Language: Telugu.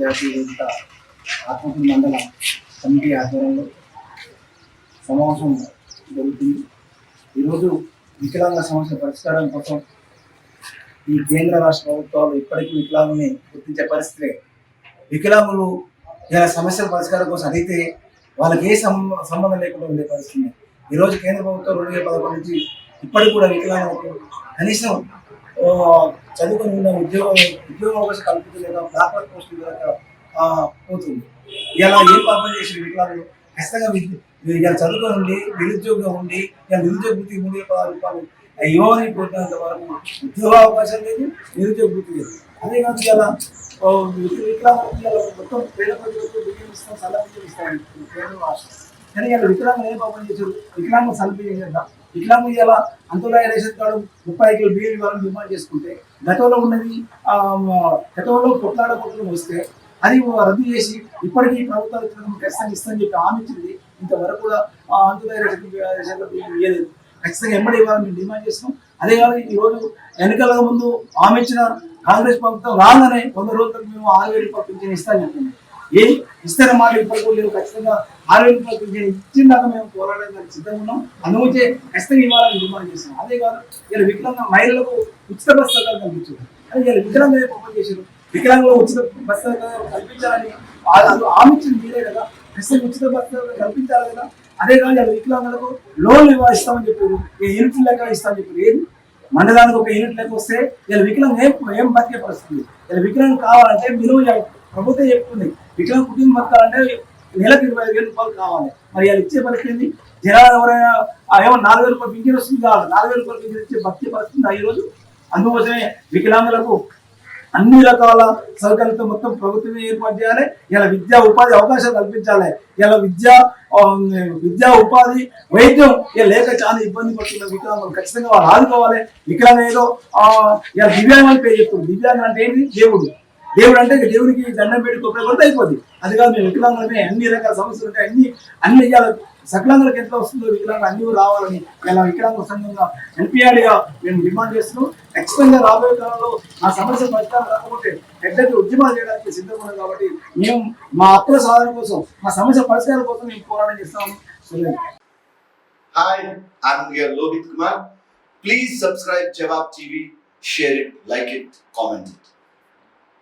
జాతీయ వేదిక ఆత్మకూరు మండల కమిటీ ఆధ్వర్యంలో సమావేశం జరుగుతుంది. ఈరోజు వికలాంగ సమస్య పరిష్కారం కోసం ఈ కేంద్ర రాష్ట్ర ప్రభుత్వాలు ఇప్పటికీ వికలాంగుని గుర్తించే పరిస్థితే వికలాంగులు ఇలా సమస్యల పరిష్కారం కోసం అడిగితే వాళ్ళకి ఏ సంబంధం లేకుండా ఉండే పరిస్థితి. ఈరోజు కేంద్ర ప్రభుత్వం రెండు వేల పదకొండు నుంచి ఇప్పటికి కూడా వికలాంగులకు కనీసం చదువుకొని ఉన్న ఉద్యోగం ఉద్యోగ అవకాశం కల్పించలేక డాక్టర్ పోస్టులు దొరక పోతుంది. ఇలా ఏం పాపం చేసిన వికలాంగులు ఖచ్చితంగా ఇలా చదువుకొని ఉండి నిరుద్యోగం ఉండి ఇలా నిరుద్యోగ వృత్తి మూడు పదహారు రూపాయలు. యువని పోతున్నంత వరకు ఉద్యోగ అవకాశం లేదు నిరుద్యోగ వృత్తి లేదు. అదే కాదు ఇలా ఓ, మొత్తం పేద ప్రజలకు బియ్యం ఇస్తాం సలహా ఇస్తాం పేద రాష్ట్రం కానీ ఇలా వికలాంగులు ఏం పాపం చేశారు? వికలాంగులు సల్పి చేద్దాం? వికలాంగులు ఇలా అంతులాయ రేషన్ కార్డు ముప్పై కిలో బియ్యం ఇవ్వాలని డిమాండ్ చేసుకుంటే గతంలో ఉన్నది గతంలో కొట్లాడ కొట్లు వస్తే అది రద్దు చేసి ఇప్పటికీ ప్రభుత్వాలు ఖచ్చితంగా ఇస్తామని చెప్పి హామీ ఇచ్చింది. ఇంతవరకు కూడా ఆ, రేషన్ రేషన్ బియ్యం ఇవ్వలేదు ఖచ్చితంగా ఎంబడి ఇవ్వాలని మేము డిమాండ్ చేస్తున్నాం. అదే కాదు ఈరోజు ఎన్నికల ముందు హామీ ఇచ్చిన కాంగ్రెస్ ప్రభుత్వం రాగానే వంద రోజులకు మేము ఆరు వేలు పంపించిన పింఛన్ ఇస్తామని చెప్పింది. ఏ ఇస్తారో మాట ఇప్పటికీ లేవు. ఖచ్చితంగా ఆరోగ్య వేల ఇచ్చిన దాకా మేము పోరాడడానికి సిద్ధంగా ఉన్నాం. అందుకే ఖచ్చితంగా ఇవ్వాలని డిమాండ్ చేస్తున్నాం అదే కాదు ఇలా వికలాంగ మహిళలకు ఉచిత బస్ సౌకర్యం కల్పించారు. అది ఇలా వికలాంగ ఓపెన్ చేశారు? వికలాంగులు ఉచిత బస్ సౌకర్యం కల్పించాలని వాళ్ళు అది మీరే కదా. ఖచ్చితంగా ఉచిత బస్ సౌకర్యం కల్పించాలి కదా. అదే కాదు ఇలా వికలాంగులకు లోన్ ఇవ్వ ఇస్తామని చెప్పారు. ఈ యూనిట్ లెక్క ఇస్తామని చెప్పారు? ఏది? మండలానికి ఒక యూనిట్ లెక్క వస్తే ఇలా వికలాంగం ఏం ఏం బతికే పరిస్థితి ఇలా వికలాంగం కావాలంటే మీరు ప్రభుత్వం చెప్తుంది వికలాంగ కుటుంబం అంటే నెలకు ఇరవై ఐదు వేల రూపాయలు కావాలి. మరి ఇలా ఇచ్చే పరిస్థితి ఏంది? జనాలు ఎవరైనా ఆ ఏమో నాలుగు వేల రూపాయలు పింఛన్ వస్తుంది కావాలి. నాలుగు వేల రూపాయలు పింఛన్ ఇచ్చే భక్తి పరిస్థితి ఉందా ఈ రోజు అందుకోసమే వికలాంగులకు అన్ని రకాల సౌకర్యాలతో మొత్తం ప్రభుత్వమే ఏర్పాటు చేయాలి. ఇలా విద్యా ఉపాధి అవకాశాలు కల్పించాలి. ఇలా విద్యా విద్యా ఉపాధి వైద్యం ఇలా లేక చాలా ఇబ్బంది పడుతున్న వికలాంగులు ఖచ్చితంగా వాళ్ళు ఆదుకోవాలి. వికలాంగ ఏదో ఇలా దివ్యాంగం పేరు చెప్తుంది. దివ్యాంగం అంటే ఏంటి దేవుడు. దేవుడు అంటే దేవుడికి దండం పెట్టి కొబ్బరి కొరత అయిపోద్ది అది కాదు మేము వికలాంగులమే అన్ని రకాల సమస్యలు ఉంటాయి అన్ని అన్ని ఇవాళ సకలాంగులకు ఎంత వస్తుందో వికలాంగులు అన్ని రావాలని ఇలా వికలాంగ సంఘంగా ఎన్పిఆర్గా మేము డిమాండ్ చేస్తున్నాం ఖచ్చితంగా రాబోయే కాలంలో ఆ సమస్య పరిష్కారం రాకపోతే పెద్దగా ఉద్యమాలు చేయడానికి సిద్ధంగా ఉన్నాం కాబట్టి మేము మా హక్కుల సాధన కోసం మా సమస్య పరిష్కారం కోసం మేము పోరాటం చేస్తాము Suresh. Hi, I'm here Lohit Kumar. Please subscribe Jawab TV, it it.